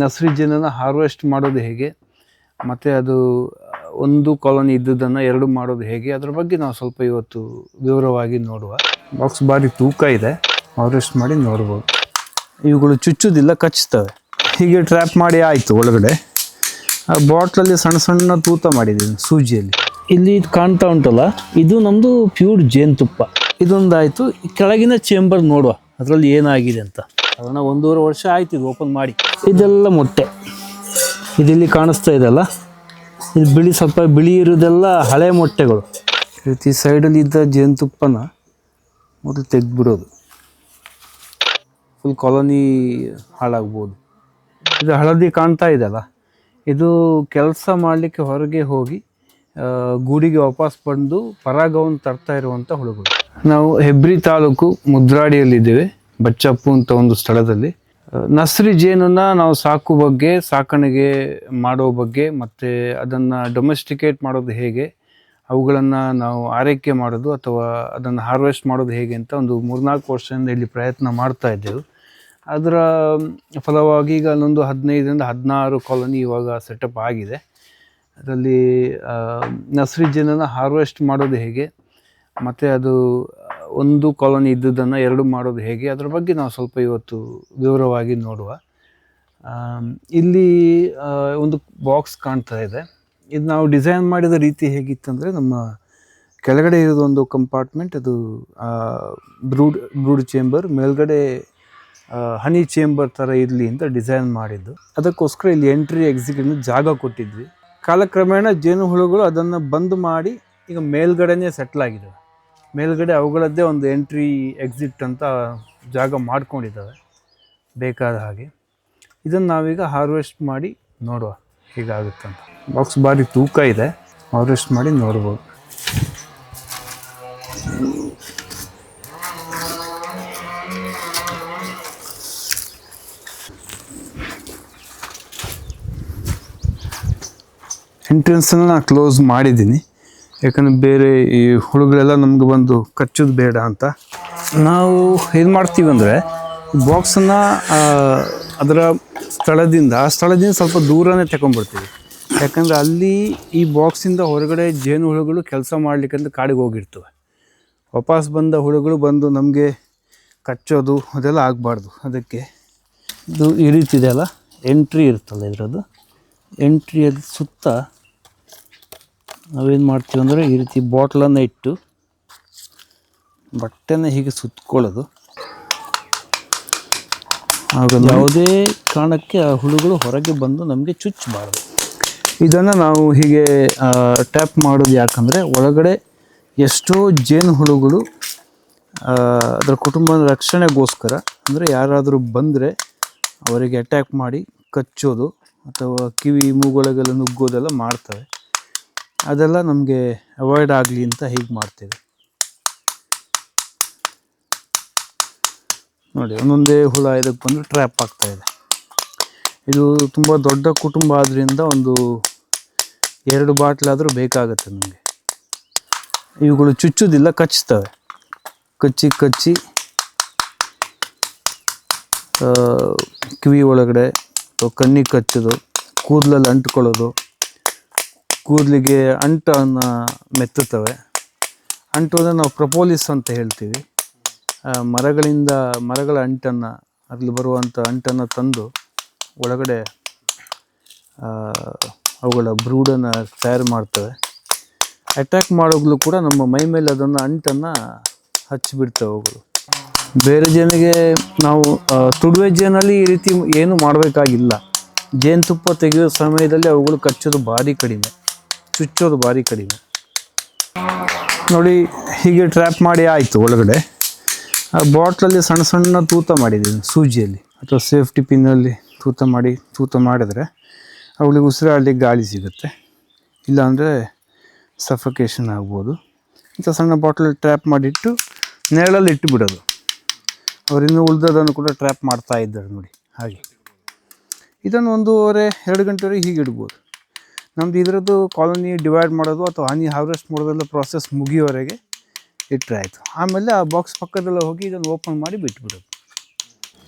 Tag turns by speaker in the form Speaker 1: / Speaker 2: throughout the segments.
Speaker 1: Nursery ಜೇನನ್ನು harvest ಮಾಡೋದು ಹೇಗೆ? ಮತ್ತು ಅದು, ಒಂದು ಕಾಲೋನಿ ಇದ್ದದನ್ನು ಎರಡು ಮಾಡೋದು ಹೇಗೆ? ಅದ್ರ ಬಗ್ಗೆ ನಾವು ಸ್ವಲ್ಪ ಇವತ್ತು ವಿವರವಾಗಿ ನೋಡುವ. ಬಾಕ್ಸ್ ಭಾರಿ ತೂಕ ಇದೆ. ಹಾರ್ವೆಸ್ಟ್ ಮಾಡಿ ನೋಡ್ಬೋದು. ಇವುಗಳು ಚುಚ್ಚುದಿಲ್ಲ, ಕಚ್ಚುತ್ತವೆ. ಹೀಗೆ ಟ್ರ್ಯಾಪ್ ಮಾಡಿ ಆಯಿತು ಒಳಗಡೆ. ಆ ಬಾಟ್ಲಲ್ಲಿ ಸಣ್ಣ ಸಣ್ಣ ತೂತ ಮಾಡಿದ್ದೀನಿ ಸೂಜಿಯಲ್ಲಿ. ಇಲ್ಲಿ ಕಾಣ್ತಾ ಉಂಟಲ್ಲ, ಇದು ನಮ್ಮದು ಪ್ಯೂರ್ ಜೇನುತುಪ್ಪ. ಇದೊಂದಾಯಿತು. ಕೆಳಗಿನ ಚೇಂಬರ್ ನೋಡುವ, ಅದರಲ್ಲಿ ಏನಾಗಿದೆ ಅಂತ. ಅದನ್ನು ಒಂದೂವರೆ ವರ್ಷ ಆಯ್ತು ಇದು ಓಪನ್ ಮಾಡಿ. ಇದೆಲ್ಲ ಮೊಟ್ಟೆ. ಇದಿಲ್ಲಿ ಕಾಣಿಸ್ತಾ ಇದೆಲ್ಲ ಇದು ಬಿಳಿ, ಸ್ವಲ್ಪ ಬಿಳಿ ಇರೋದೆಲ್ಲ ಹಳೆ ಮೊಟ್ಟೆಗಳು. ಈ ರೀತಿ ಸೈಡಲ್ಲಿ ಇದ್ದ ಜೇನುತುಪ್ಪನ ಮೊದಲು ತೆಗೆದ್ಬಿಡೋದು. Full colony ಹಾಳಾಗ್ಬೋದು. ಇದು ಹಳದಿ ಕಾಣ್ತಾ ಇದೆಲ್ಲ ಇದು ಕೆಲಸ ಮಾಡಲಿಕ್ಕೆ ಹೊರಗೆ ಹೋಗಿ ಗೂಡಿಗೆ ವಾಪಸ್ ಬಂದು ಪರಾಗವನ್ನು ತರ್ತಾ ಇರುವಂಥ ಹುಳುಗಳು. ನಾವು ಹೆಬ್ರಿ ತಾಲೂಕು ಮುದ್ರಾಡಿಯಲ್ಲಿದ್ದೇವೆ. ಬಚ್ಚಪ್ಪು ಅಂತ ಒಂದು ಸ್ಥಳದಲ್ಲಿ ನಸ್ರಿ ಜೇನನ್ನು ನಾವು ಸಾಕು ಬಗ್ಗೆ, ಸಾಕಣೆಗೆ ಮಾಡೋ ಬಗ್ಗೆ, ಮತ್ತು ಅದನ್ನು ಡೊಮೆಸ್ಟಿಕೇಟ್ ಮಾಡೋದು ಹೇಗೆ, ಅವುಗಳನ್ನು ನಾವು ಆರೈಕೆ ಮಾಡೋದು ಅಥವಾ ಅದನ್ನು ಹಾರ್ವೆಸ್ಟ್ ಮಾಡೋದು ಹೇಗೆ ಅಂತ ಒಂದು ಮೂರ್ನಾಲ್ಕು ವರ್ಷದಿಂದ ಇಲ್ಲಿ ಪ್ರಯತ್ನ ಮಾಡ್ತಾ ಇದ್ದೆವು. ಅದರ ಫಲವಾಗಿ ಈಗ ಅಲ್ಲೊಂದು ಹದಿನೈದರಿಂದ ಹದಿನಾರು ಕಾಲೋನಿ ಇವಾಗ ಸೆಟಪ್ ಆಗಿದೆ. ಅದರಲ್ಲಿ ನಸ್ರಿ ಜೇನನ್ನು ಹಾರ್ವೆಸ್ಟ್ ಮಾಡೋದು ಹೇಗೆ, ಮತ್ತು ಅದು ಒಂದು ಕಾಲೋನಿ ಇದ್ದುದನ್ನು ಎರಡು ಮಾಡೋದು ಹೇಗೆ? ಅದರ ಬಗ್ಗೆ ನಾವು ಸ್ವಲ್ಪ ಇವತ್ತು ವಿವರವಾಗಿ ನೋಡುವ. ಇಲ್ಲಿ ಒಂದು ಬಾಕ್ಸ್ ಕಾಣ್ತಾ ಇದೆ. ಇದು ನಾವು ಡಿಸೈನ್ ಮಾಡಿದ ರೀತಿ ಹೇಗಿತ್ತಂದರೆ ನಮ್ಮ ಕೆಳಗಡೆ ಇರೋದು ಒಂದು ಕಂಪಾರ್ಟ್ಮೆಂಟ್ ಅದು ಬ್ರೂಡ್ ಬ್ರೂಡ್ ಚೇಂಬರ್ ಮೇಲ್ಗಡೆ ಹನಿ ಚೇಂಬರ್ ಥರ ಇರಲಿ ಅಂತ ಡಿಸೈನ್ ಮಾಡಿದ್ದು. ಅದಕ್ಕೋಸ್ಕರ ಇಲ್ಲಿ ಎಂಟ್ರಿ ಎಕ್ಸಿಟ್ ಜಾಗ ಕೊಟ್ಟಿದ್ವಿ. ಕಾಲಕ್ರಮೇಣ ಜೇನುಹುಳುಗಳು ಅದನ್ನು ಬಂದ್ ಮಾಡಿ ಈಗ ಮೇಲ್ಗಡೆನೇ ಸೆಟ್ಲ್ ಆಗಿದ್ದಾವೆ. ಮೇಲ್ಗಡೆ ಅವುಗಳದ್ದೇ ಒಂದು ಎಂಟ್ರಿ ಎಕ್ಸಿಟ್ ಅಂತ ಜಾಗ ಮಾಡ್ಕೊಂಡಿದ್ದಾವೆ. ಬೇಕಾದ ಹಾಗೆ. ಇದನ್ನು ನಾವೀಗ ಹಾರ್ವೆಸ್ಟ್ ಮಾಡಿ ನೋಡುವ ಹೇಗಾಗುತ್ತೆ ಅಂತ. ಬಾಕ್ಸ್ ಭಾರಿ ತೂಕ ಇದೆ. ಹಾರ್ವೆಸ್ಟ್ ಮಾಡಿ ನೋಡ್ಬೋದು. ಎಂಟ್ರೆನ್ಸನ್ನು ನಾನು ಕ್ಲೋಸ್ ಮಾಡಿದ್ದೀನಿ. ಯಾಕಂದರೆ ಬೇರೆ ಈ ಹುಳುಗಳೆಲ್ಲ ನಮ್ಗೆ ಬಂದು ಕಚ್ಚೋದು ಬೇಡ ಅಂತ. ನಾವು ಏನು ಮಾಡ್ತೀವಿ ಅಂದರೆ ಬಾಕ್ಸನ್ನು ಅದರ ಸ್ಥಳದಿಂದ, ಆ ಸ್ಥಳದಿಂದ ಸ್ವಲ್ಪ ದೂರನೇ ತಗೊಂಡ್ಬಿಡ್ತೀವಿ ಯಾಕಂದರೆ ಅಲ್ಲಿ ಈ ಬಾಕ್ಸಿಂದ ಹೊರಗಡೆ ಜೇನು ಹುಳುಗಳು ಕೆಲಸ ಮಾಡಲಿಕ್ಕಂತ ಕಾಡಿಗೆ ಹೋಗಿರ್ತವೆ. ವಾಪಸ್ ಬಂದ ಹುಳುಗಳು ಬಂದು ನಮಗೆ ಕಚ್ಚೋದು, ಅದೆಲ್ಲ ಆಗಬಾರ್ದು. ಅದಕ್ಕೆ ಇದು ಈ ರೀತಿ ಇದೆಯಲ್ಲ? ಎಂಟ್ರಿ ಇರ್ತಲ್ಲ ಇದರದ್ದು? ಎಂಟ್ರಿಯಲ್ಲಿ ಸುತ್ತ ನಾವೇನು ಮಾಡ್ತೀವಿ ಅಂದರೆ ಈ ರೀತಿ ಬಾಟ್ಲನ್ನು ಇಟ್ಟು ಬಟ್ಟೆನ ಹೀಗೆ ಸುತ್ಕೊಳ್ಳೋದು. ಆಗ ಯಾವುದೇ ಕಾರಣಕ್ಕೆ ಆ ಹುಳುಗಳು ಹೊರಗೆ ಬಂದು ನಮಗೆ ಚುಚ್ಚಬಾರ್ದು. ಇದನ್ನು ನಾವು ಹೀಗೆ ಟ್ಯಾಪ್ ಮಾಡೋದು ಯಾಕಂದರೆ ಒಳಗಡೆ ಎಷ್ಟೋ ಜೇನು ಹುಳುಗಳು ಅದರ ಕುಟುಂಬದ ರಕ್ಷಣೆಗೋಸ್ಕರ ಅಂದರೆ ಯಾರಾದರೂ ಬಂದರೆ ಅವರಿಗೆ ಅಟ್ಯಾಕ್ ಮಾಡಿ ಕಚ್ಚೋದು ಅಥವಾ ಕಿವಿ ಮೂಗೊಳಗೆಲ್ಲ ನುಗ್ಗೋದೆಲ್ಲ ಮಾಡ್ತವೆ. ಅದೆಲ್ಲ ನಮಗೆ ಅವಾಯ್ಡ್ ಆಗಲಿ ಅಂತ ಹೀಗೆ ಮಾಡ್ತೇವೆ. ನೋಡಿ, ಒಂದೊಂದೇ ಹುಳ ಇದಕ್ಕೆ ಬಂದು ಟ್ರ್ಯಾಪ್ ಆಗ್ತಾಯಿದೆ ಇದೆ. ತುಂಬ ದೊಡ್ಡ ಕುಟುಂಬ ಆದ್ದರಿಂದ ಒಂದು ಎರಡು ಬಾಟ್ಲಾದರೂ ಬೇಕಾಗುತ್ತೆ ನಮಗೆ. ಇವುಗಳು ಚುಚ್ಚುದಿಲ್ಲ ಕಚ್ಚುತ್ತವೆ ಕಚ್ಚಿ ಕಚ್ಚಿ ಕಿವಿ ಒಳಗಡೆ ಕಣ್ಣಿಗೆ ಕಚ್ಚೋದು, ಕೂದಲಲ್ಲಿ ಅಂಟ್ಕೊಳ್ಳೋದು. ಕೂದಲಿಗೆ ಅಂಟನ್ನು ಮೆತ್ತುತ್ತವೆ. ಅಂಟೋದನ್ನು ನಾವು ಪ್ರಪೋಲಿಸ್ ಅಂತ ಹೇಳ್ತೀವಿ. ಮರಗಳಿಂದ ಮರಗಳ ಅಂಟನ್ನು ಅಲ್ಲಿ ಬರುವಂಥ ಅಂಟನ್ನು ತಂದು ಒಳಗಡೆ ಅವುಗಳ ಬ್ರೂಡನ್ನು ತಯಾರು ಮಾಡ್ತವೆ. ಅಟ್ಯಾಕ್ ಮಾಡೋಗ್ಲೂ ಕೂಡ ನಮ್ಮ ಮೈ ಮೇಲೆ ಅದನ್ನು ಅಂಟನ್ನು ಹಚ್ಚಿಬಿಡ್ತವೆ ಅವುಗಳು. ಬೇರೆ ಜೇನಿಗೆ ನಾವು ತುಡುವೆ ಜೇನಲ್ಲಿ ಈ ರೀತಿ ಏನು ಮಾಡಬೇಕಾಗಿಲ್ಲ. ಜೇನುತುಪ್ಪ ತೆಗೆಯೋ ಸಮಯದಲ್ಲಿ ಅವುಗಳು ಕಚ್ಚೋದು ಭಾರಿ ಕಡಿಮೆ. ಚುಚ್ಚೋದು ಭಾರಿ ಕಡಿಮೆ. ನೋಡಿ, ಹೀಗೆ ಟ್ರ್ಯಾಪ್ ಮಾಡಿ ಆಯಿತು ಒಳಗಡೆ. ಆ ಬಾಟ್ಲಲ್ಲಿ ಸಣ್ಣ ಸಣ್ಣ ತೂತ ಮಾಡಿದ್ದೀನಿ, ಸೂಜಿಯಲ್ಲಿ. ಅಥವಾ ಸೇಫ್ಟಿ ಪಿನ್ನಲ್ಲಿ ತೂತ ಮಾಡಿ, ತೂತ ಮಾಡಿದ್ರೆ ಅವಳಿಗೆ ಉಸಿರಾಡಲಿಕ್ಕೆ ಗಾಳಿ ಸಿಗುತ್ತೆ. ಇಲ್ಲಾಂದರೆ ಸಫಕೇಷನ್ ಆಗ್ಬೋದು. ಇಂಥ ಸಣ್ಣ ಬಾಟ್ಲಲ್ಲಿ ಟ್ರ್ಯಾಪ್ ಮಾಡಿಟ್ಟು ನೆರಳಲ್ಲಿ ಇಟ್ಟು ಬಿಡೋದು ಅವರಿನ್ನೂ ಉಳಿದದನ್ನು ಕೂಡ ಟ್ರ್ಯಾಪ್ ಮಾಡ್ತಾ ಇದ್ದಾರೆ ನೋಡಿ, ಹಾಗೆ. ಇದನ್ನು ಒಂದೂವರೆ, ಎರಡು ಗಂಟೆವರೆಗೆ ಹೀಗೆ ಇಡ್ಬೋದು. ನಮ್ದು ಇದರದ್ದು ಕಾಲೋನಿ ಡಿವೈಡ್ ಮಾಡೋದು ಅಥವಾ ಹನಿ ಹಾರ್ವೆಸ್ಟ್ ಮಾಡೋದೆಲ್ಲ ಪ್ರಾಸೆಸ್ ಮುಗಿಯೋವರೆಗೆ ಇಟ್ಟರೆ ಆಯಿತು. ಆಮೇಲೆ ಆ ಬಾಕ್ಸ್ ಪಕ್ಕದಲ್ಲ ಹೋಗಿ ಇದನ್ನು ಓಪನ್ ಮಾಡಿ ಬಿಟ್ಬಿಡೋದು.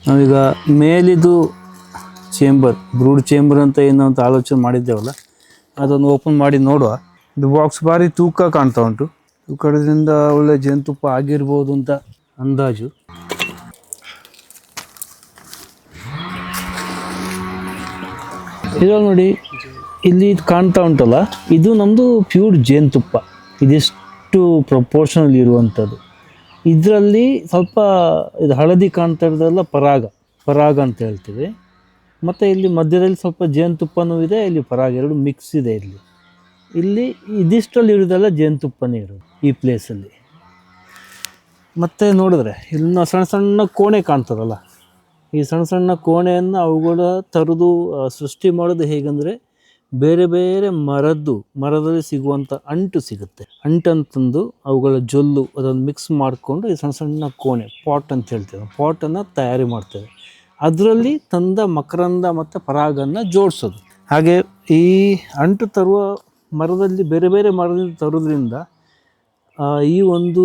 Speaker 1: ನಾವೀಗ ಮೇಲಿದು ಚೇಂಬರ್ ಬ್ರೂಡ್ ಚೇಂಬರ್ ಅಂತ ಏನೋ ಅಂತ ಆಲೋಚನೆ ಮಾಡಿದ್ದೇವಲ್ಲ, ಅದನ್ನು ಓಪನ್ ಮಾಡಿ ನೋಡುವ. ಇದು ಬಾಕ್ಸ್ ಭಾರಿ ತೂಕ ಕಾಣ್ತಾ ಉಂಟು. ತೂಕದಿಂದ ಒಳ್ಳೆ ಜೇನುತುಪ್ಪ ಆಗಿರ್ಬೋದು ಅಂತ ಅಂದಾಜು. ಇದ್ರಲ್ಲಿ ನೋಡಿ ಇಲ್ಲಿ ಇದು ಕಾಣ್ತಾ ಉಂಟಲ್ಲ, ಇದು ನಮ್ಮದು ಪ್ಯೂರ್ ಜೇನುತುಪ್ಪ. ಇದಿಷ್ಟು ಪ್ರಪೋರ್ಷನಲ್ಲಿ ಇರುವಂಥದ್ದು. ಇದರಲ್ಲಿ ಸ್ವಲ್ಪ ಇದು ಹಳದಿ ಕಾಣ್ತಾ ಇರೋದೆಲ್ಲ ಪರಾಗ ಪರಾಗ ಅಂತ ಹೇಳ್ತೀವಿ. ಮತ್ತು ಇಲ್ಲಿ ಮಧ್ಯದಲ್ಲಿ ಸ್ವಲ್ಪ ಜೇನುತುಪ್ಪನೂ ಇದೆ, ಇಲ್ಲಿ ಪರಾಗ ಎರಡು ಮಿಕ್ಸ್ ಇದೆ ಇಲ್ಲಿ. ಇಲ್ಲಿ ಇದಿಷ್ಟರಲ್ಲಿ ಇರೋದೆಲ್ಲ ಜೇನುತುಪ್ಪನೇ ಇರೋದು ಈ ಪ್ಲೇಸಲ್ಲಿ ಮತ್ತು ನೋಡಿದ್ರೆ, ಇಲ್ಲಿನ ಸಣ್ಣ ಸಣ್ಣ ಕೋಣೆ ಕಾಣ್ತದಲ್ಲ. ಈ ಸಣ್ಣ ಸಣ್ಣ ಕೋಣೆಯನ್ನು ಅವುಗಳ ತರದು ಸೃಷ್ಟಿ ಮಾಡೋದು ಹೇಗೆಂದರೆ ಬೇರೆ ಬೇರೆ ಮರದ್ದು, ಮರದಲ್ಲಿ ಸಿಗುವಂಥ ಅಂಟು ಸಿಗುತ್ತೆ. ಅಂಟಂತಂದು ಅವುಗಳ ಜೊಲ್ಲು ಅದನ್ನು ಮಿಕ್ಸ್ ಮಾಡಿಕೊಂಡು ಈ ಸಣ್ಣ ಸಣ್ಣ ಕೋಣೆ ಪಾಟ್ ಅಂತ ಹೇಳ್ತೇವೆ. ಪಾಟನ್ನು ತಯಾರಿ ಮಾಡ್ತೇವೆ. ಅದರಲ್ಲಿ ತಂದ ಮಕರಂದ ಮತ್ತು ಪರಾಗನ್ನು ಜೋಡಿಸೋದು. ಹಾಗೆ ಈ ಅಂಟು ತರುವ ಮರದಲ್ಲಿ, ಬೇರೆ ಬೇರೆ ಮರದಿಂದ ತರೋದ್ರಿಂದ ಈ ಒಂದು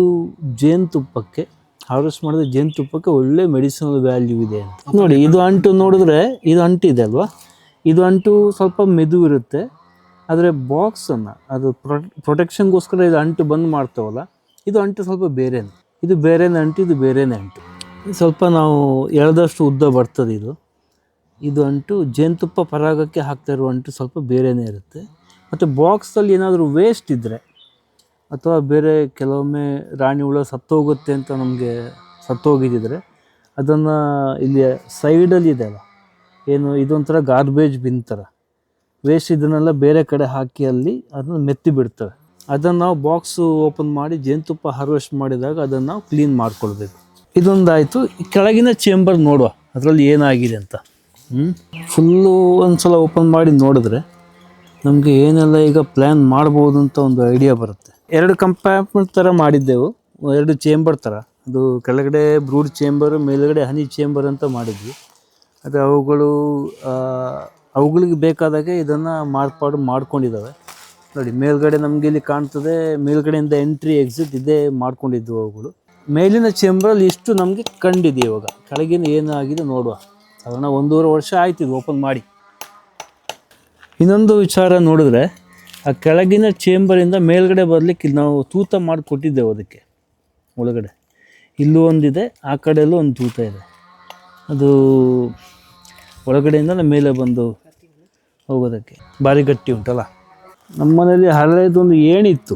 Speaker 1: ಜೇನುತುಪ್ಪಕ್ಕೆ ಹಾರ್ವೆಸ್ಟ್ ಮಾಡಿದ ಜೇನುತುಪ್ಪಕ್ಕೆ ಒಳ್ಳೆ ಮೆಡಿಸಿನಲ್ ವ್ಯಾಲ್ಯೂ ಇದೆ ಅಂತ. ನೋಡಿ, ಇದು ಅಂಟು ನೋಡಿದ್ರೆ ಇದು ಅಂಟು ಇದೆ ಅಲ್ವಾ? ಇದು ಅಂಟು ಸ್ವಲ್ಪ ಮೆದು ಇರುತ್ತೆ. ಆದರೆ ಬಾಕ್ಸನ್ನು ಅದು ಪ್ರೊಟೆಕ್ಷನ್ಗೋಸ್ಕರ ಇದು ಅಂಟು ಬಂದ್ ಮಾಡ್ತಾವಲ್ಲ, ಇದು ಅಂಟು ಸ್ವಲ್ಪ ಬೇರೆನೇ. ಇದು ಬೇರೆನೇ ಅಂಟು, ಇದು ಬೇರೆನೇ ಅಂಟು. ಸ್ವಲ್ಪ ನಾವು ಎಳೆದಷ್ಟು ಉದ್ದ ಬರ್ತದೆ ಇದು. ಇದು ಅಂಟು ಜೇನುತುಪ್ಪ ಪರಾಗಕ್ಕೆ ಹಾಕ್ತಾ ಇರುವ ಅಂಟು ಸ್ವಲ್ಪ ಬೇರೆನೇ ಇರುತ್ತೆ. ಮತ್ತು ಬಾಕ್ಸಲ್ಲಿ ಏನಾದರೂ ವೇಸ್ಟ್ ಇದ್ದರೆ ಅಥವಾ ಬೇರೆ ಕೆಲವೊಮ್ಮೆ ರಾಣಿ ಹುಳ ಸತ್ತೋಗುತ್ತೆ ಅಂತ ನಮಗೆ ಸತ್ತೋಗಿದ್ದಿದ್ರೆ, ಅದನ್ನು ಇಲ್ಲಿ ಸೈಡಲ್ಲಿ ಇದೆ ಅಲ್ಲ ಏನು ಇದೊಂಥರ ಗಾರ್ಬೇಜ್ ಬಿನ್ ಥರ ವೇಸ್ಟ್ ಇದನ್ನೆಲ್ಲ ಬೇರೆ ಕಡೆ ಹಾಕಿ ಅಲ್ಲಿ ಅದನ್ನು ಮೆತ್ತಿ ಬಿಡ್ತವೆ. ಅದನ್ನು ನಾವು ಬಾಕ್ಸು ಓಪನ್ ಮಾಡಿ ಜೇನುತುಪ್ಪ ಹಾರ್ವೆಸ್ಟ್ ಮಾಡಿದಾಗ ಅದನ್ನು ನಾವು ಕ್ಲೀನ್ ಮಾಡ್ಕೊಳ್ಬೇಕು. ಇದೊಂದಾಯಿತು. ಕೆಳಗಿನ ಚೇಂಬರ್ ನೋಡುವ. ಅದರಲ್ಲಿ ಏನಾಗಿದೆ ಅಂತ. ಹ್ಞೂ ಫುಲ್ಲು ಒಂದು ಸಲ ಓಪನ್ ಮಾಡಿ ನೋಡಿದ್ರೆ ನಮಗೆ ಏನೆಲ್ಲ ಈಗ ಪ್ಲ್ಯಾನ್ ಮಾಡ್ಬೋದು ಅಂತ ಒಂದು ಐಡಿಯಾ ಬರುತ್ತೆ. ಎರಡು ಕಂಪಾರ್ಟ್ಮೆಂಟ್ ಥರ ಮಾಡಿದ್ದೆವು. ಎರಡು ಚೇಂಬರ್ ಥರ ಅದು ಕೆಳಗಡೆ ಬ್ರೂಡ್ ಚೇಂಬರ್ ಮೇಲುಗಡೆ ಹನಿ ಚೇಂಬರ್ ಅಂತ ಮಾಡಿದ್ವಿ. ಅದು ಅವುಗಳು ಅವುಗಳಿಗೆ ಬೇಕಾದಾಗೆ ಇದನ್ನು ಮಾರ್ಪಾಡು ಮಾಡ್ಕೊಂಡಿದ್ದಾವೆ. ನೋಡಿ, ಮೇಲ್ಗಡೆ ನಮಗೆ ಇಲ್ಲಿ ಕಾಣ್ತದೆ, ಮೇಲ್ಗಡೆಯಿಂದ ಎಂಟ್ರಿ ಎಕ್ಸಿಟ್ ಇದೇ ಮಾಡ್ಕೊಂಡಿದ್ವು ಅವುಗಳು. ಮೇಲಿನ ಚೇಂಬರಲ್ಲಿ ಇಷ್ಟು ನಮಗೆ ಕಂಡಿದೆ ಇವಾಗ. ಕೆಳಗಿನ ಏನಾಗಿದೆ ನೋಡುವ. ಸಾಧಾರಣ ಒಂದೂವರೆ ವರ್ಷ ಆಯ್ತು ಇದು ಓಪನ್ ಮಾಡಿ. ಇನ್ನೊಂದು ವಿಚಾರ ನೋಡಿದ್ರೆ, ಆ ಕೆಳಗಿನ ಚೇಂಬರಿಂದ ಮೇಲ್ಗಡೆ ಬರಲಿಕ್ಕೆ ನಾವು ತೂತ ಮಾಡಿ ಕೊಟ್ಟಿದ್ದೆವು ಅದಕ್ಕೆ, ಒಳಗಡೆ. ಇಲ್ಲೂ ಒಂದಿದೆ, ಆ ಕಡೆಯಲ್ಲೂ ಒಂದು ತೂತ ಇದೆ. ಅದು ಒಳಗಡೆಯಿಂದ ಮೇಲೆ ಬಂದು ಹೋಗೋದಕ್ಕೆ. ಭಾರಿ ಗಟ್ಟಿ ಉಂಟಲ್ಲ? ನಮ್ಮ ಮನೆಯಲ್ಲಿ ಹಳೆಯದೊಂದು ಏಣಿತ್ತು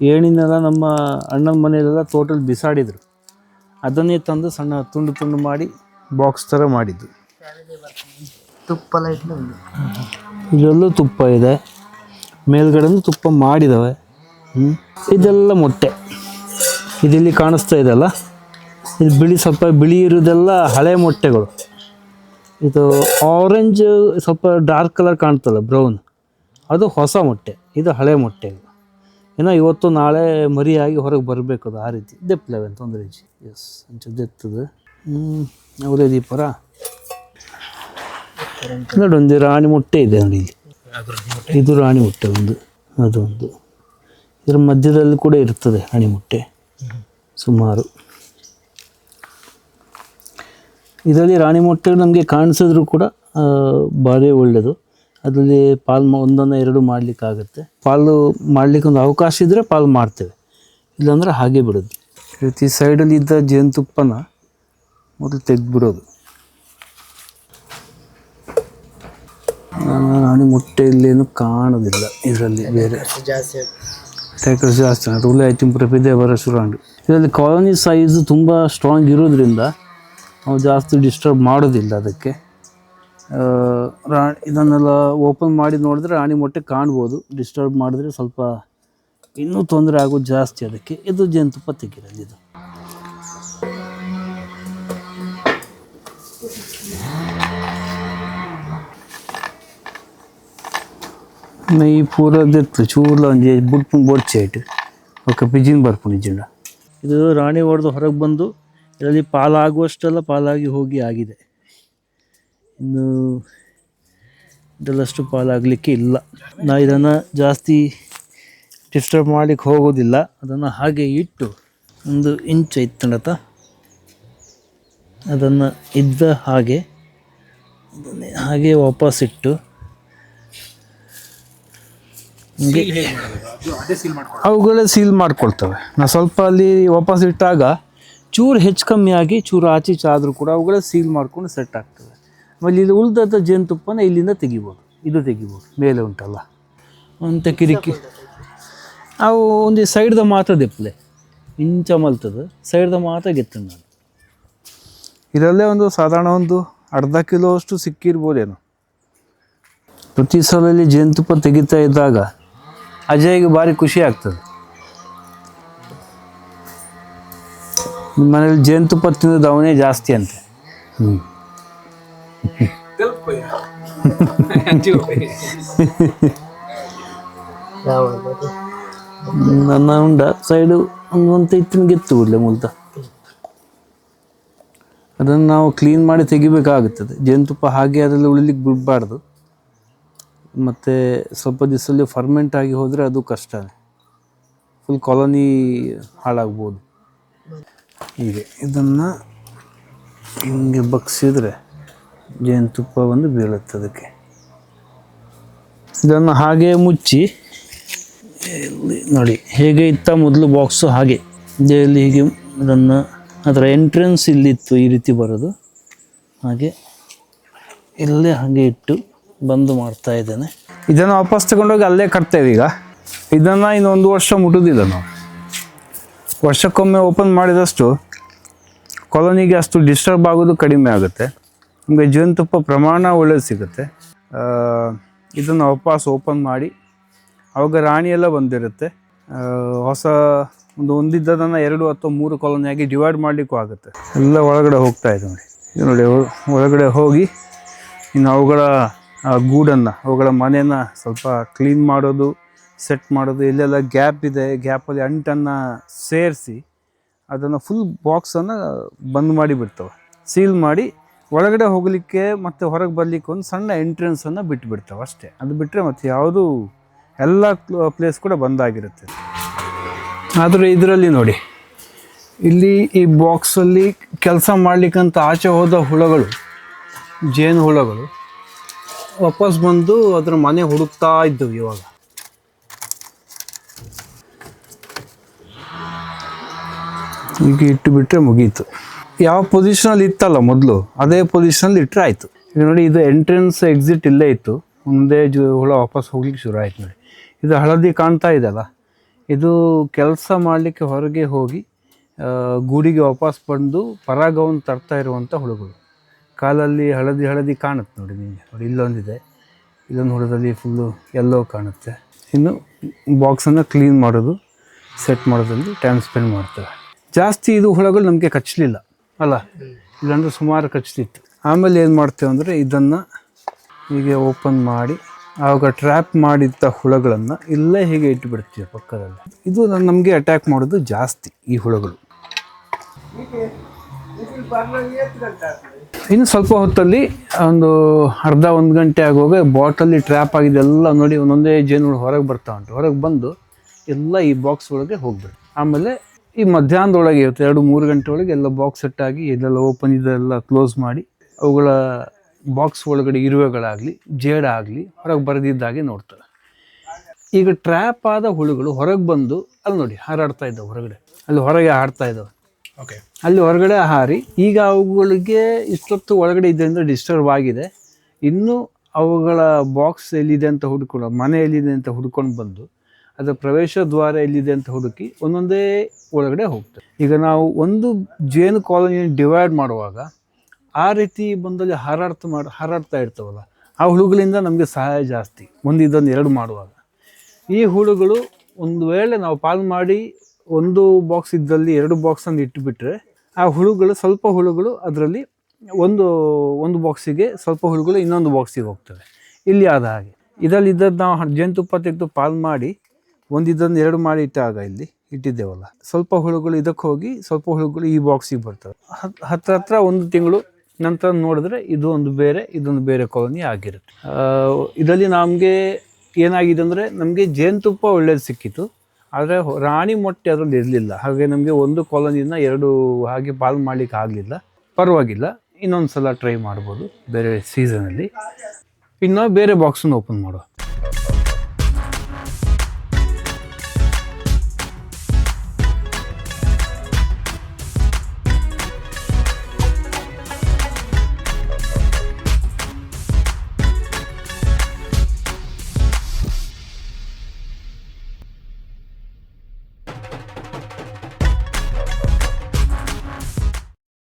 Speaker 1: ಏಣಿನೆಲ್ಲ ನಮ್ಮ ಅಣ್ಣನ ಮನೆಯಲ್ಲೆಲ್ಲ ಟೋಟಲ್ ಬಿಸಾಡಿದರು. ಅದನ್ನೇ ತಂದು ಸಣ್ಣ ತುಂಡು ತುಂಡು ಮಾಡಿ ಬಾಕ್ಸ್ ಥರ ಮಾಡಿದ್ದು.
Speaker 2: ತುಪ್ಪ
Speaker 1: ಇದರಲ್ಲೂ ತುಪ್ಪ ಇದೆ. ಮೇಲ್ಗಡೆನೂ ತುಪ್ಪ ಮಾಡಿದ್ದಾವೆ. ಇದೆಲ್ಲ ಮೊಟ್ಟೆ. ಇದಿಲ್ಲಿ ಕಾಣಿಸ್ತಾ ಇದೆಲ್ಲ ಇದು ಬಿಳಿ ಸ್ವಲ್ಪ ಬಿಳಿ ಇರೋದೆಲ್ಲ ಹಳೆ ಮೊಟ್ಟೆಗಳು. ಇದು ಆರೆಂಜ್ ಸ್ವಲ್ಪ ಡಾರ್ಕ್ ಕಲರ್ ಕಾಣ್ತಲ್ಲ ಬ್ರೌನ್ ಅದು ಹೊಸ ಮೊಟ್ಟೆ, ಇದು ಹಳೆ ಮೊಟ್ಟೆ ಏನೋ ಇವತ್ತು ನಾಳೆ ಮರಿಯಾಗಿ ಹೊರಗೆ ಬರಬೇಕು ಅದು ಆ ರೀತಿ. ದೆಪ್ಪಲೆವೆ ಅಂತ ಒಂದು ರೀತಿ ಎಸ್ ಒಂಚೂರು ದೆತ್ತದು ಅವರೇ ದೀಪರ ನೋಡಿ, ಒಂದು ರಾಣಿ ಮೊಟ್ಟೆ ಇದೆ ನೋಡಿ ಇಲ್ಲಿ. ಇದು ರಾಣಿ ಮೊಟ್ಟೆ ಒಂದು, ಅದೊಂದು. ಇದರ ಮಧ್ಯದಲ್ಲಿ ಕೂಡ ಇರ್ತದೆ ರಾಣಿ ಮೊಟ್ಟೆ. ಸುಮಾರು. ಇದರಲ್ಲಿ ರಾಣಿ ಮೊಟ್ಟೆ ನಮಗೆ ಕಾಣಿಸಿದ್ರು ಕೂಡ ಭಾರಿ ಒಳ್ಳೆಯದು ಅದರಲ್ಲಿ ಪಾಲು ಒಂದನ್ನು ಎರಡು ಮಾಡಲಿಕ್ಕಾಗುತ್ತೆ. ಪಾಲು ಮಾಡಲಿಕ್ಕೆ ಒಂದು ಅವಕಾಶ ಇದ್ದರೆ ಪಾಲು ಮಾಡ್ತೇವೆ. ಇಲ್ಲಾಂದ್ರೆ ಹಾಗೆ ಬಿಡೋದು. ಈ ರೀತಿ ಸೈಡಲ್ಲಿ ಇದ್ದ ಜೇನುತುಪ್ಪನ ಮೊದಲು ತೆಗೆದ್ಬಿಡೋದು. ರಾಣಿ ಮೊಟ್ಟೆ ಇಲ್ಲೇನು ಕಾಣೋದಿಲ್ಲ ಇದರಲ್ಲಿ ಬೇರೆ.
Speaker 2: ಜಾಸ್ತಿ
Speaker 1: ಜಾಸ್ತಿ ರೂಲ್ ಐತಿ ಪ್ರಪಿದೆ ಬರೋ ಶುರುಂಡು ಇದರಲ್ಲಿ ಕಾಲೋನಿ ಸೈಜ್ ತುಂಬ ಸ್ಟ್ರಾಂಗ್ ಇರೋದ್ರಿಂದ ನಾವು ಜಾಸ್ತಿ ಡಿಸ್ಟರ್ಬ್ ಮಾಡೋದಿಲ್ಲ ಅದಕ್ಕೆ. ರಾಣಿ, ಇದನ್ನೆಲ್ಲ ಓಪನ್ ಮಾಡಿ ನೋಡಿದ್ರೆ ರಾಣಿ ಮೊಟ್ಟೆ ಕಾಣ್ಬೋದು. ಡಿಸ್ಟರ್ಬ್ ಮಾಡಿದ್ರೆ ಸ್ವಲ್ಪ ಇನ್ನೂ ತೊಂದರೆ ಆಗೋದು ಜಾಸ್ತಿ ಅದಕ್ಕೆ. ಇದು ಜೇನುತುಪ್ಪ ತೆಗಿರಲ್ಲ ಇದು. ಈ ಪೂರದ್ದು ಚೂರ್ಲ ಒಂಜಿ ಬುಡ್ಪುನ್ ಬೋಡ್ಚೇಟ್ ಓಕೆ ಪಿಜಿನ್ ಬರ್ಪು ನಿಜ ಇದು ರಾಣಿ ಹೊಡೆದು ಹೊರಗೆ ಬಂದು ಇದರಲ್ಲಿ ಪಾಲಾಗುವಷ್ಟೆಲ್ಲ ಪಾಲಾಗಿ ಹೋಗಿ ಆಗಿದೆ. ಇನ್ನು ಇದರಲ್ಲಷ್ಟು ಪಾಲಾಗಲಿಕ್ಕೆ ಇಲ್ಲ. ನಾ ಇದನ್ನು ಜಾಸ್ತಿ ಡಿಸ್ಟರ್ಬ್ ಮಾಡಲಿಕ್ಕೆ ಹೋಗೋದಿಲ್ಲ. ಅದನ್ನು ಹಾಗೆ ಇಟ್ಟು ಒಂದು ಇಂಚ್ ಇತ್ತಣತ ಅದನ್ನು ಇದ್ದ ಹಾಗೆ ಹಾಗೆ ವಾಪಸ್ ಇಟ್ಟು ಅವುಗಳೇ ಸೀಲ್ ಮಾಡ್ಕೊಳ್ತವೆ. ನಾ ಸ್ವಲ್ಪ ಅಲ್ಲಿ ವಾಪಸ್ ಇಟ್ಟಾಗ ಚೂರು ಹೆಚ್ಚು ಕಮ್ಮಿ ಆಗಿ ಚೂರು ಆಚೆ ಈಚೆ ಆದರೂ ಕೂಡ ಅವುಗಳ ಸೀಲ್ ಮಾಡ್ಕೊಂಡು ಸೆಟ್ ಆಗ್ತವೆ ಆಮೇಲೆ ಇದು ಉಳಿದಂಥ ಜೇನುತುಪ್ಪನ ಇಲ್ಲಿಂದ ತೆಗಿಬೋದು. ಇದು ತೆಗಿಬೋದು. ಮೇಲೆ ಉಂಟಲ್ಲ? ಅಂತ ಕಿರಿಕಿ. ಅವು ಒಂದು ಸೈಡ್ದ ಮಾತ್ರ ದೆಪ್ಪಲೆ ಇಂಚ ಮಲ್ತದ. ಸೈಡ್ದ ಮಾತ್ರ ಗೆತ್ತ ನಾನು. ಇದರಲ್ಲೇ ಒಂದು ಸಾಧಾರಣ ಒಂದು ಅರ್ಧ ಕಿಲೋ ಅಷ್ಟು ಸಿಕ್ಕಿರ್ಬೋದೇನು? ಪ್ರತಿ ಸಲಲ್ಲಿ ಜೇನುತುಪ್ಪ ತೆಗಿತಾ ಇದ್ದಾಗ ಅಜಯ್ಗೆ ಭಾರಿ ಖುಷಿ ಆಗ್ತದೆ. ನಿಮ್ಮ ಮನೇಲಿ ಜೇನುತುಪ್ಪ ತಿನ್ನೋದು ಅವನೇ ಜಾಸ್ತಿ ಅಂತೆ. ನನ್ನ ಉಂಡ ಸೈಡು ಒಂದು ಇತ್ತಿನ ಗೆತ್ತು ಬಿಡಲೆ ಮೂಲತ. ಅದನ್ನು ನಾವು ಕ್ಲೀನ್ ಮಾಡಿ ತೆಗಿಬೇಕಾಗುತ್ತದೆ. ಜೇನುತುಪ್ಪ ಹಾಗೆ ಅದರಲ್ಲಿ ಉಳಿಲಿಕ್ಕೆ ಬಿಡಬಾರ್ದು. ಮತ್ತು ಸ್ವಲ್ಪ ದಿವಸದಲ್ಲಿ ಫರ್ಮೆಂಟ್ ಆಗಿ ಹೋದರೆ ಅದು ಕಷ್ಟ ಫುಲ್ ಕಾಲೋನಿ ಹಾಳಾಗ್ಬೋದು. ಹೀಗೆ. ಇದನ್ನು ಹಿಂಗೆ ಬಗ್ಸಿದ್ರೆ ಜೇನುತುಪ್ಪ ಬಂದು ಬೀಳುತ್ತೆ ಅದಕ್ಕೆ. ಇದನ್ನು ಹಾಗೆ ಮುಚ್ಚಿ ಇಲ್ಲಿ ನೋಡಿ, ಹೇಗೆ ಇತ್ತ ಮೊದಲು ಬಾಕ್ಸು ಹಾಗೆ. ಇಲ್ಲಿ ಹೀಗೆ ಇದನ್ನು ಅದರ ಎಂಟ್ರೆನ್ಸ್ ಇಲ್ಲಿತ್ತು ಈ ರೀತಿ ಬರೋದು. ಹಾಗೆ ಇಲ್ಲೇ ಹಾಗೆ ಇಟ್ಟು ಬಂದು ಮಾಡ್ತಾ ಇದ್ದೇನೆ. ಇದನ್ನು ವಾಪಸ್ ತಗೊಂಡೋಗಿ ಅಲ್ಲೇ ಕಟ್ತೇವೆ ಈಗ ಇದನ್ನು ಇನ್ನೊಂದು ವರ್ಷ ಮುಟ್ಟುದಿಲ್ಲ ನಾವು ವರ್ಷಕ್ಕೊಮ್ಮೆ ಓಪನ್ ಮಾಡಿದಷ್ಟು ಕಾಲೋನಿಗೆ ಅಷ್ಟು ಡಿಸ್ಟರ್ಬ್ ಆಗೋದು ಕಡಿಮೆ ಆಗುತ್ತೆ. ನಮಗೆ ಜೇನುತುಪ್ಪ ಪ್ರಮಾಣ ಒಳ್ಳೇದು ಸಿಗುತ್ತೆ. ಇದನ್ನು ವಾಪಸ್ ಓಪನ್ ಮಾಡಿ, ಅವಾಗ ರಾಣಿ ಎಲ್ಲ ಬಂದಿರುತ್ತೆ ಹೊಸ ಒಂದು ಒಂದಿದ್ದದನ್ನು ಎರಡು ಅಥವಾ ಮೂರು ಕಾಲೋನಿಯಾಗಿ ಡಿವೈಡ್ ಮಾಡಲಿಕ್ಕೂ ಆಗುತ್ತೆ. ಎಲ್ಲ ಒಳಗಡೆ ಹೋಗ್ತಾ ಇದೆ ನೋಡಿ. ಇದು ನೋಡಿ ಒಳಗಡೆ ಹೋಗಿ ಇನ್ನು ಅವುಗಳ ಗೂಡನ್ನು, ಅವುಗಳ ಮನೆಯನ್ನು ಸ್ವಲ್ಪ ಕ್ಲೀನ್ ಮಾಡೋದು ಸೆಟ್ ಮಾಡೋದು, ಇಲ್ಲೆಲ್ಲ ಗ್ಯಾಪ್ ಇದೆ ಗ್ಯಾಪಲ್ಲಿ ಅಂಟನ್ನು ಸೇರಿಸಿ ಅದನ್ನು ಫುಲ್ ಬಾಕ್ಸನ್ನು ಬಂದ್ ಮಾಡಿ ಬಿಡ್ತವೆ. ಸೀಲ್ ಮಾಡಿ ಒಳಗಡೆ ಹೋಗಲಿಕ್ಕೆ ಮತ್ತು ಹೊರಗೆ ಬರಲಿಕ್ಕೆ ಒಂದು ಸಣ್ಣ ಎಂಟ್ರೆನ್ಸನ್ನು ಬಿಟ್ಟುಬಿಡ್ತವೆ ಅಷ್ಟೇ. ಅದು ಬಿಟ್ಟರೆ ಮತ್ತು ಯಾವುದು ಎಲ್ಲ ಪ್ಲೇಸ್ ಕೂಡ ಬಂದಾಗಿರುತ್ತೆ ಆದರೆ ಇದರಲ್ಲಿ ನೋಡಿ, ಇಲ್ಲಿ ಈ ಬಾಕ್ಸಲ್ಲಿ ಕೆಲಸ ಮಾಡಲಿಕ್ಕಂತ ಆಚೆ ಹೋದ ಹುಳಗಳು, ಜೇನು ಹುಳಗಳು ವಾಪಸ್ ಬಂದು ಅದರ ಮನೆ ಹುಡುಕ್ತಾ ಇದ್ದವು ಇವಾಗ. ಈಗ ಇಟ್ಟು ಬಿಟ್ಟರೆ ಮುಗೀತು. ಯಾವ ಪೊಸಿಷನಲ್ಲಿ ಇತ್ತಲ್ಲ ಮೊದಲು, ಅದೇ ಪೊಸಿಷನಲ್ಲಿ ಇಟ್ಟರೆ ಆಯಿತು. ಈಗ ನೋಡಿ, ಇದು ಎಂಟ್ರೆನ್ಸ್ ಎಕ್ಸಿಟ್ ಇಲ್ಲೇ ಇತ್ತು. ಮುಂದೆ ಜು, ಹುಳ ವಾಪಸ್ ಹೋಗ್ಲಿಕ್ಕೆ ಶುರು ಆಯ್ತು ನೋಡಿ. ಇದು ಹಳದಿ ಕಾಣ್ತಾ ಇದೆಯಲ್ಲ ಇದು ಕೆಲಸ ಮಾಡಲಿಕ್ಕೆ ಹೊರಗೆ ಹೋಗಿ ಗೂಡಿಗೆ ವಾಪಸ್ ಬಂದು ಪರಾಗವನ್ನು ತರ್ತಾ ಇರುವಂಥ ಹುಳುಗಳು. ಕಾಲಲ್ಲಿ ಹಳದಿ ಹಳದಿ ಕಾಣುತ್ತೆ ನೋಡಿ ನಿಮಗೆ. ನೋಡಿ, ಇಲ್ಲೊಂದಿದೆ. ಇಲ್ಲೊಂದು ಹುಳದಲ್ಲಿ ಫುಲ್ಲು ಎಲ್ಲೋ ಕಾಣುತ್ತೆ. ಇನ್ನು ಬಾಕ್ಸನ್ನು ಕ್ಲೀನ್ ಮಾಡೋದು ಸೆಟ್ ಮಾಡೋದ್ರಲ್ಲಿ ಟೈಮ್ ಸ್ಪೆಂಡ್ ಮಾಡ್ತೇವೆ ಜಾಸ್ತಿ ಇದು ಹುಳಗಳು ನಮಗೆ ಕಚ್ಚಲಿಲ್ಲ. ಅಲ್ಲ? ಇಲ್ಲಾಂದ್ರೆ ಸುಮಾರು ಕಚ್ತಿತ್ತು. ಆಮೇಲೆ ಏನು ಮಾಡ್ತೇವೆ ಅಂದರೆ ಇದನ್ನು ಹೀಗೆ ಓಪನ್ ಮಾಡಿ, ಆವಾಗ ಟ್ರ್ಯಾಪ್ ಮಾಡಿದ್ದ ಹುಳಗಳನ್ನು ಇಲ್ಲೇ ಹೀಗೆ ಇಟ್ಟುಬಿಡ್ತೀವಿ ಪಕ್ಕದಲ್ಲಿ. ಇದು ನಮಗೆ ಅಟ್ಯಾಕ್ ಮಾಡೋದು ಜಾಸ್ತಿ ಈ ಹುಳಗಳು. ಇನ್ನು ಸ್ವಲ್ಪ ಹೊತ್ತಲ್ಲಿ ಒಂದು ಅರ್ಧ ಒಂದು ಗಂಟೆ ಆಗುವಾಗ ಬಾಟಲ್ಲಿ ಟ್ರ್ಯಾಪ್ ಆಗಿದೆಲ್ಲ ನೋಡಿ ಒಂದೊಂದೇ ಜೇನುಗಳು ಹೊರಗೆ ಬರ್ತಾ ಉಂಟು. ಹೊರಗೆ ಬಂದು ಎಲ್ಲ ಈ ಬಾಕ್ಸ್ ಒಳಗೆ ಹೋಗ್ಬಿಡ್ತು ಆಮೇಲೆ ಈ ಮಧ್ಯಾಹ್ನದೊಳಗೆ ಇರುತ್ತೆ ಎರಡು ಮೂರು ಗಂಟೆ ಒಳಗೆ ಎಲ್ಲ ಬಾಕ್ಸ್ ಸೆಟ್ ಆಗಿ ಇದೆಲ್ಲ ಓಪನ್ ಇದೆಲ್ಲ ಕ್ಲೋಸ್ ಮಾಡಿ ಅವುಗಳ ಬಾಕ್ಸ್ ಒಳಗಡೆ ಇರುವೆಗಳಾಗಲಿ ಜೇಡ ಆಗಲಿ ಹೊರಗೆ ಬರೆದಿದ್ದಾಗೆ ನೋಡ್ತಾರೆ. ಈಗ ಟ್ರ್ಯಾಪ್ ಆದ ಹುಳುಗಳು ಹೊರಗೆ ಬಂದು ಅಲ್ಲಿ ನೋಡಿ ಹಾರಾಡ್ತಾ ಇದ್ದಾವೆ ಹೊರಗಡೆ. ಅಲ್ಲಿ ಹೊರಗೆ ಹಾಡ್ತಾ ಇದ್ದಾವೆ.
Speaker 3: ಓಕೆ
Speaker 1: ಅಲ್ಲಿ ಹೊರಗಡೆ ಹಾರಿ ಈಗ ಅವುಗಳಿಗೆ ಇಷ್ಟೊತ್ತು ಒಳಗಡೆ ಇದರಿಂದ ಡಿಸ್ಟರ್ಬ್ ಆಗಿದೆ. ಇನ್ನೂ ಅವುಗಳ ಬಾಕ್ಸ್ ಎಲ್ಲಿದೆ ಅಂತ ಹುಡ್ಕೊಂಡು ಮನೆ ಎಲ್ಲಿದೆ ಅಂತ ಹುಡ್ಕೊಂಡು ಬಂದು ಅದರ ಪ್ರವೇಶ ದ್ವಾರ ಎಲ್ಲಿದೆ ಅಂತ ಹುಡುಕಿ ಒಂದೊಂದೇ ಒಳಗಡೆ ಹೋಗ್ತದೆ. ಈಗ ನಾವು ಒಂದು ಜೇನು ಕಾಲೋನಿಯನ್ನು ಡಿವೈಡ್ ಮಾಡುವಾಗ ಆ ರೀತಿ ಬಂದಲ್ಲಿ ಹಾರಾಡ್ತಾ ಮಾಡಿ, ಹಾರಾಡ್ತಾ ಇರ್ತವಲ್ಲ, ಆ ಹುಳುಗಳಿಂದ ನಮಗೆ ಸಹಾಯ ಜಾಸ್ತಿ. ಒಂದು ಇದೊಂದು ಎರಡು ಮಾಡುವಾಗ. ಈ ಹುಳುಗಳು ಒಂದು ವೇಳೆ ನಾವು ಪಾಲು ಮಾಡಿ ಒಂದು ಬಾಕ್ಸ್ ಇದ್ದಲ್ಲಿ ಎರಡು ಬಾಕ್ಸನ್ನು ಇಟ್ಟುಬಿಟ್ರೆ ಆ ಹುಳುಗಳು, ಸ್ವಲ್ಪ ಹುಳುಗಳು ಅದರಲ್ಲಿ ಒಂದು ಒಂದು ಬಾಕ್ಸಿಗೆ ಸ್ವಲ್ಪ ಹುಳುಗಳು ಇನ್ನೊಂದು ಬಾಕ್ಸಿಗೆ ಹೋಗ್ತವೆ. ಇಲ್ಲಿ ಆದ ಹಾಗೆ. ಇದರಲ್ಲಿ ಇದ್ದದ್ದು ನಾವು ಜೇನುತುಪ್ಪ ತೆಗೆದು ಪಾಲು ಮಾಡಿ ಒಂದು ಎರಡು ಮಾಡಿ ಇಟ್ಟಾಗ ಇಲ್ಲಿ ಇಟ್ಟಿದ್ದೇವಲ್ಲ. ಸ್ವಲ್ಪ ಹುಳುಗಳು ಇದಕ್ಕೆ ಹೋಗಿ ಸ್ವಲ್ಪ ಹುಳುಗಳು ಈ ಬಾಕ್ಸಿಗೆ ಬರ್ತವೆ. ಹತ್- ಹತ್ರ ಹತ್ರ ಒಂದು ತಿಂಗಳು ನಂತರ ನೋಡಿದ್ರೆ ಇದು ಒಂದು ಬೇರೆ, ಇದೊಂದು ಬೇರೆ ಕಾಲೋನಿ ಆಗಿರುತ್ತೆ. ಇದರಲ್ಲಿ ನಮಗೆ ಏನಾಗಿದೆ ಅಂದರೆ ನಮಗೆ ಜೇನುತುಪ್ಪ ಒಳ್ಳೇದು ಸಿಕ್ಕಿತು ಆದರೆ ರಾಣಿ ಮೊಟ್ಟೆ ಅದರಲ್ಲಿ ಇರಲಿಲ್ಲ. ಹಾಗೆ ನಮಗೆ ಒಂದು ಕಾಲೋನಿನ ಎರಡು ಹಾಗೆ ಪಾಲ್ ಮಾಡಲಿಕ್ಕೆ ಆಗಲಿಲ್ಲ. ಪರವಾಗಿಲ್ಲ. ಇನ್ನೊಂದು ಸಲ ಟ್ರೈ ಮಾಡ್ಬೋದು ಬೇರೆ ಸೀಸನಲ್ಲಿ ಇನ್ನು ಬೇರೆ ಬಾಕ್ಸನ್ನು ಓಪನ್ ಮಾಡುವ